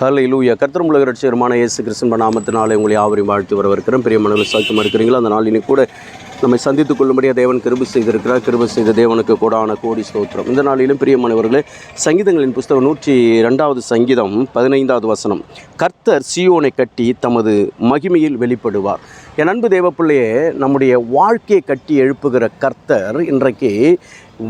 ஹலை லூயா கர்த்தர் உலக ரட்சகரமான இயேசு கிருஷ்ணன் நாமத்தினாலே உங்களை யாவரையும் வாழ்த்து வரவிருக்கிறோம் பெரிய மனதில் சாக்கியமாக இருக்கிறீங்களோ அந்த நாள் இன்னைக்கு கூட நம்மை சந்தித்துக் கொள்ளும்படியாக தேவன் கிருபி செய்திருக்கிறார். கிருபி செய்த தேவனுக்கு கூடான கோடி ஸ்தோத்திரம். இந்த நாளிலும் பிரியமானவர்களே சங்கீதங்களின் புஸ்தகம் நூற்றி ரெண்டாவது சங்கீதம் பதினைந்தாவது வசனம். கர்த்தர் சியோனை கட்டி தமது மகிமையில் வெளிப்படுவார். என் அன்பு தேவப்பிள்ளையே நம்முடைய வாழ்க்கையை கட்டி எழுப்புகிற கர்த்தர் இன்றைக்கு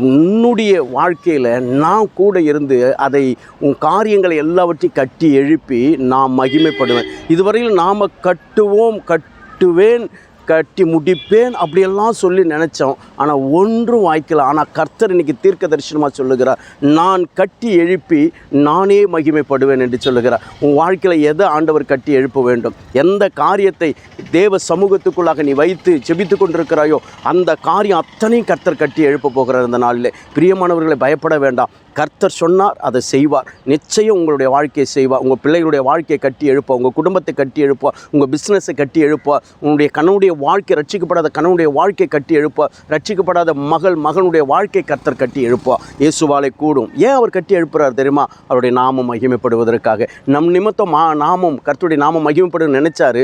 உன்னுடைய வாழ்க்கையில் நான் கூட இருந்து அதை உன் காரியங்களை எல்லாவற்றையும் கட்டி எழுப்பி நான் மகிமைப்படுவேன். இதுவரையில் நாம் கட்டுவோம் கட்டுவேன் கட்டி முடிப்பேன் அப்படியெல்லாம் சொல்லி நினச்சோம். ஆனால் ஒன்றும் வாய்க்கல. ஆனால் கர்த்தர் இன்னைக்கு தீர்க்க தரிசனமாக சொல்லுகிறார். நான் கட்டி எழுப்பி நானே மகிமைப்படுவேன் என்று சொல்லுகிறார். உன் வாழ்க்கையில் எதை ஆண்டவர் கட்டி எழுப்ப வேண்டும்? எந்த காரியத்தை தேவ சமூகத்துக்குள்ளாக நீ வைத்து செபித்து கொண்டிருக்கிறாயோ அந்த காரியம் அத்தனையும் கர்த்தர் கட்டி எழுப்ப போகிறார் இந்த நாளில். பிரியமானவர்களை பயப்பட வேண்டாம். கர்த்தர் சொன்னார் அதை செய்வார். நிச்சயம் உங்களுடைய வாழ்க்கையை செய்வார். உங்கள் பிள்ளைகளுடைய வாழ்க்கையை கட்டி எழுப்பா உங்கள் குடும்பத்தை கட்டி எழுப்பா உங்கள் பிஸ்னஸை கட்டி எழுப்பா உங்களுடைய கணவனுடைய வாழ்க்கை ரட்சிக்கப்படாத கணவனுடைய வாழ்க்கை கட்டி எழுப்பா ரட்சிக்கப்படாத மகள் மகனுடைய வாழ்க்கை கர்த்தர் கட்டி எழுப்பா இயேசுவாலை கூடும். ஏன் அவர் கட்டி எழுப்புறார் தெரியுமா? அவருடைய நாமம் மகிமைப்படுவதற்காக. நம் நிமித்தம் மா நாமம் கர்த்தருடைய நாமம் மகிமைப்படும் நினைச்சாரு.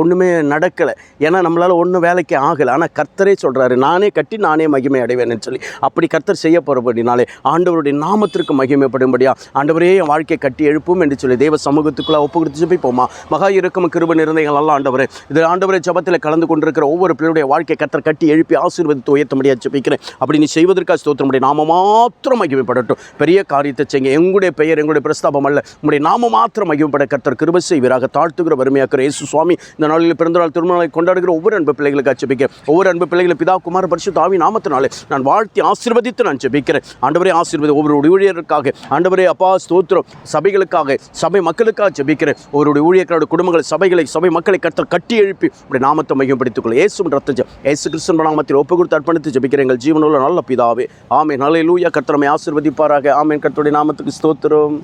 ஒன்றுமே நடக்கலை. ஏன்னா நம்மளால் ஒன்றும் வேலைக்கு ஆகலை. ஆனால் கர்த்தரே சொல்கிறாரு நானே கட்டி நானே மகிமை அடைவேன்னு சொல்லி. அப்படி கர்த்தர் செய்ய போகிறபடினாலே ஆண்டவருடைய நாமத்திற்கு மகிமைப்படும்படியா ஆண்டவரே என் வாழ்க்கையை கட்டி எழுப்பும் என்று சொல்லி தேவ சமூகத்துக்குள்ளே ஒப்பு கொடுத்து போய் போமா மகா இருக்கும் கிருப நிறைந்தங்கள் எல்லாம் ஆண்டவரே. இது ஆண்டவரை ஜபத்தில் கலந்து கொண்டிருக்கிற ஒவ்வொரு பிள்ளையுடைய வாழ்க்கை கத்தர் கட்டி எழுப்பி ஆசீர்வதித்து உயர்த்த ஜெபிக்கிறேன். அப்படி நீ செய்வதற்காக ஸ்தோத்திரமுடைய நாம மாத்திரம் மகிமைப்படட்டும். பெரிய காரியத்தை செய்யுங்க. எங்களுடைய பெயர் எங்களுடைய பிரஸ்தாபம் அல்ல. உங்களுடைய நாம மாத்திரம் மகிமைப்பட கத்தர் கிருப செய்வராக. தாழ்த்துகிற வறுமையாக்கிற இயேசு சுவாமி இந்த நாளில் பிறந்தநாள் திருமணங்களை கொண்டாடுகிற ஒவ்வொரு அன்பு பிள்ளைகளுக்கு ஜெபிக்க ஒவ்வொரு அன்பு பிள்ளைகளை பிதா குமார் பரிசு தாவி நாமத்தினாலே நான் வாழ்த்தி ஆசீர்வதித்து நான் ஜெபிக்கிறேன். ஆண்டவரே ஆசீர்வதி ஒவ்வொரு ஊழியருக்காக ஆண்டவரே அப்பா ஸ்தோத்திரம். சபைகளுக்காக சபை மக்களுக்காக ஜெபிக்கிறேன். ஒவ்வொரு ஊழியர்களோட குடும்பங்கள் சபைகளை சபை மக்களை கத்தர் கட்டி எழுப்பி உடைய நாமத்தை மையப்படுத்திக் கொள்ள ஏசும் ரத்த இயேசு கிறிஸ்தன் நாமத்தில் ஒப்பு கொடுத்து அர்ப்பணித்து ஜெபிக்கிறேன் எங்கள் ஜீவனுள்ள நல்ல பிதாவே. ஆமென். நல்ல லூயா கர்த்தரமை ஆசீர்வதிப்பாராக. ஆமேன். கர்த்தருடைய நாமத்துக்கு ஸ்தோத்திரம்.